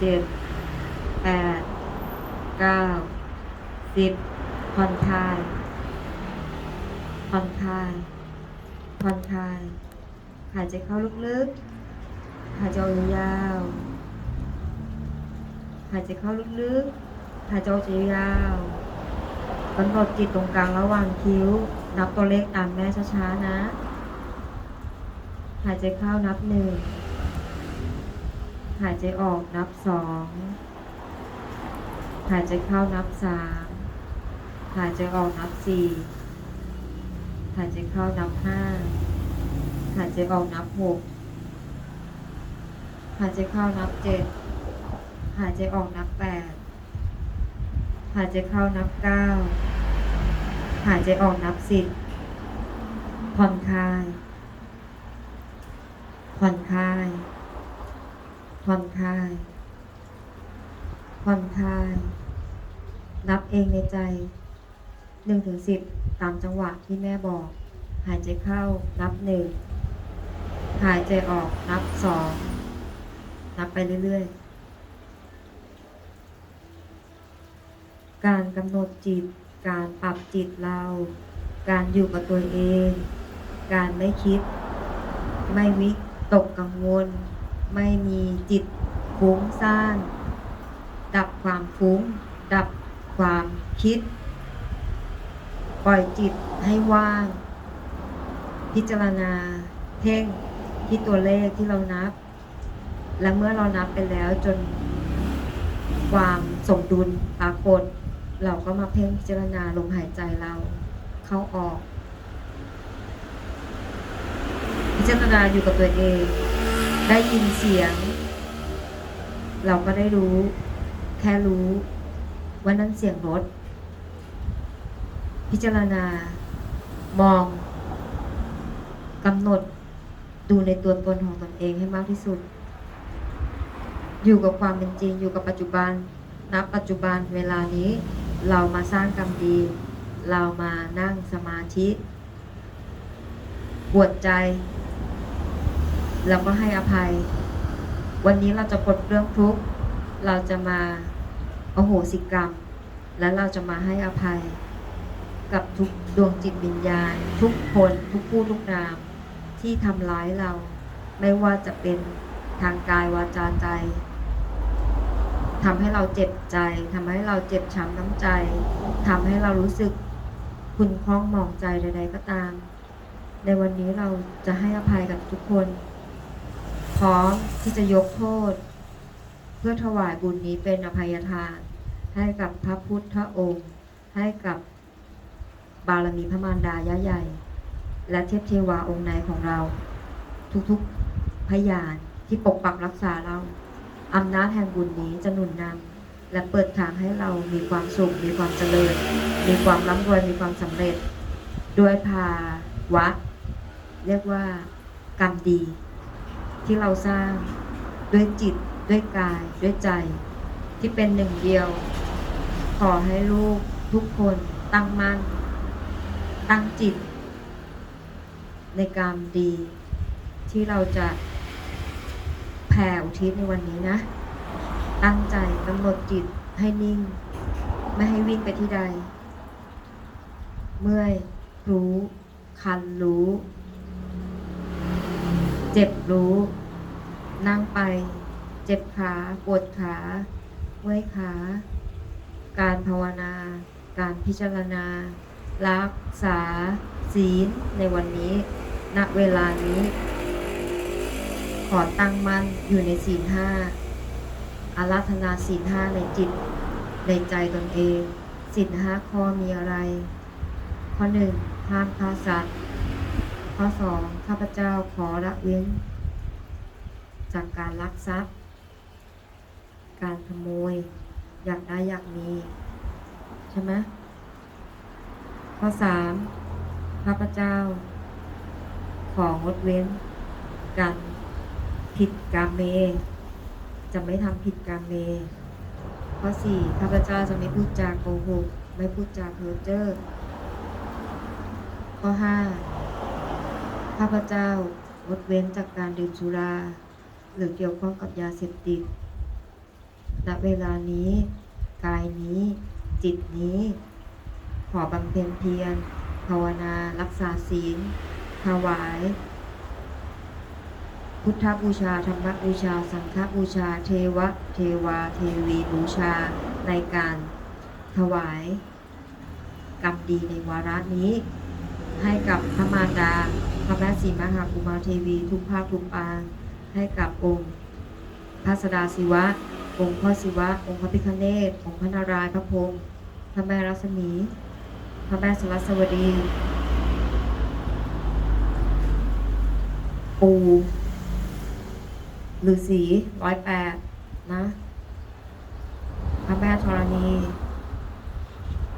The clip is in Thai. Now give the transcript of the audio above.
เจ็ดแปดเก้าสิบผ่อนคลายผ่อนคลายผ่อนคลาย หายใจเข้าลึกๆ หายใจออกยาวๆหายใจเข้าลึกๆ หายใจออกยาวๆกำหนดจิตตรงกลางระหว่างคิ้ว นับตัวเลขตามแม่ช้าๆนะ หายใจเข้านับหนึ่ง หายใจออกนับสองหายใจเข้านับสามหายใจออกนับสี่หายใจเข้านับห้าหายใจออกนับหกหายใจเข้านับเจ็ดหายใจออกนับแปดหายใจเข้านับเก้าหายใจออกนับสิบผ่อนคลายผ่อนคลาย ผ่อนคลายผ่อนคลาย นับเองในใจหนึ่งถึงสิบตามจังหวะที่แม่บอก หายใจเข้านับหนึ่งหายใจออกนับสองนับไปเรื่อยๆ การกำหนดจิต การปรับจิตเรา การอยู่กับตัวเอง การไม่คิด ไม่วิตกกังวล ไม่มีจิตฟุ้งซ่าน ดับความฟุ้ง ดับความคิด ปล่อยจิตให้ว่าง พิจารณาเพ่งที่ตัวเลขที่เรานับ และเมื่อเรานับไปแล้วจนความสมดุลปรากฏ เราก็มาเพ่งพิจารณาลมหายใจเราเข้าออก พิจารณาอยู่กับตัวเอง ได้ยินเสียง เราก็ได้รู้ แค่รู้ว่านั่นเสียงรถ พิจารณามองกำหนดดูในตัวตนของตนเองให้มากที่สุด อยู่กับความเป็นจริงอยู่กับปัจจุบันนับปัจจุบันเวลานี้ เรามาสร้างกรรมดี เรามานั่งสมาธิปวดใจ แล้วก็ให้อภัย วันนี้เราจะปลดเรื่องทุกข์เราจะมาอโหสิกรรม และเราจะมาให้อภัย กับทุกดวงจิตวิญญาณ ทุกคนทุกผู้ทุกนาม ที่ทำร้ายเรา ไม่ว่าจะเป็นทางกายวาจาใจทำให้เราเจ็บใจทำให้เราเจ็บช้ำน้ำใจทำให้เรารู้สึกคุณคล้องหมองใจใด ๆ ก็ตาม ในวันนี้เราจะให้อภัยกับทุกคน พร้อมที่จะยกโทษ เพื่อถวายบุญนี้เป็นอภัยทาน ให้กับพระพุทธองค์ ให้กับบารมีพระมารดาย่าใหญ่ และเทพเทวาองค์ในของเรา ทุกๆพยานที่ปกปักรักษาเราอำนาจแห่งบุญนี้จะหนุนนำและเปิดทางให้เรามีความสุข มีความเจริญ มีความร่ำรวยมีความสำเร็จ ด้วยภาวะ เรียกว่ากรรมดี ที่เราสร้างด้วยจิตด้วยกายด้วยใจ ที่เป็นหนึ่งเดียว ขอให้ลูกทุกคนตั้งมั่น ตั้งจิต ในกรรดี ที่เราจะแผ่อุทิศในวันนี้นะ ตั้งใจกำหนดจิตให้นิ่ง ไม่ให้วิ่งไปที่ใด เมื่อยรู้ คันรู้ เจ็บรู้ นั่งไป เจ็บขาปวดขาเมื่อยขา การภาวนา การพิจารณา รักษา ศีลในวันนี้ ณเวลานี้ ขอตั้งมั่นอยู่ในศีลห้าอาราธนาศีลห้าในจิต ในใจตนเองศีลห้าข้อมีอะไร ข้อหนึ่งห้ามฆ่าสัตว์ ข้อสองข้าพเจ้าขอละเว้น จากการลักทรัพย์ การขโมย อยากได้อยากมี ใช่ไหมข้อสามข้าพเจ้า ของดเว้น การผิดกามเม จะไม่ทำผิดกามเม ข้อสี่ข้าพเจ้าจะไม่พูดจาโกหก ไม่พูดจาเพ้อเจ้อข้อห้า ข้าพเจ้างดเว้นจากการดื่มสุรา หรือเกี่ยวข้องกับยาเสพติด ณ เวลานี้ กายนี้ จิตนี้ ขอบำเพ็ญเพียร ภาวนา รักษาศีล ถวาย พุทธบูชา ธรรมบูชา สังฆบูชา เทวะ เทวา เทวีบูชา ในการถวายกรรมดีในวาระนี้ ให้กับพระมารดา พระแม่ศรีมหากุมารเทวีทุกภาคทุกปางให้กับองค์พระสดาศิวะ องค์พ่อศิวะ องค์พระพิฆเนศองค์พระนารายณ์พระพรมพระแม่รัศมี พระแม่สรัสวดีปูฤาษีร้อยแปดนะ พระแม่ธรณี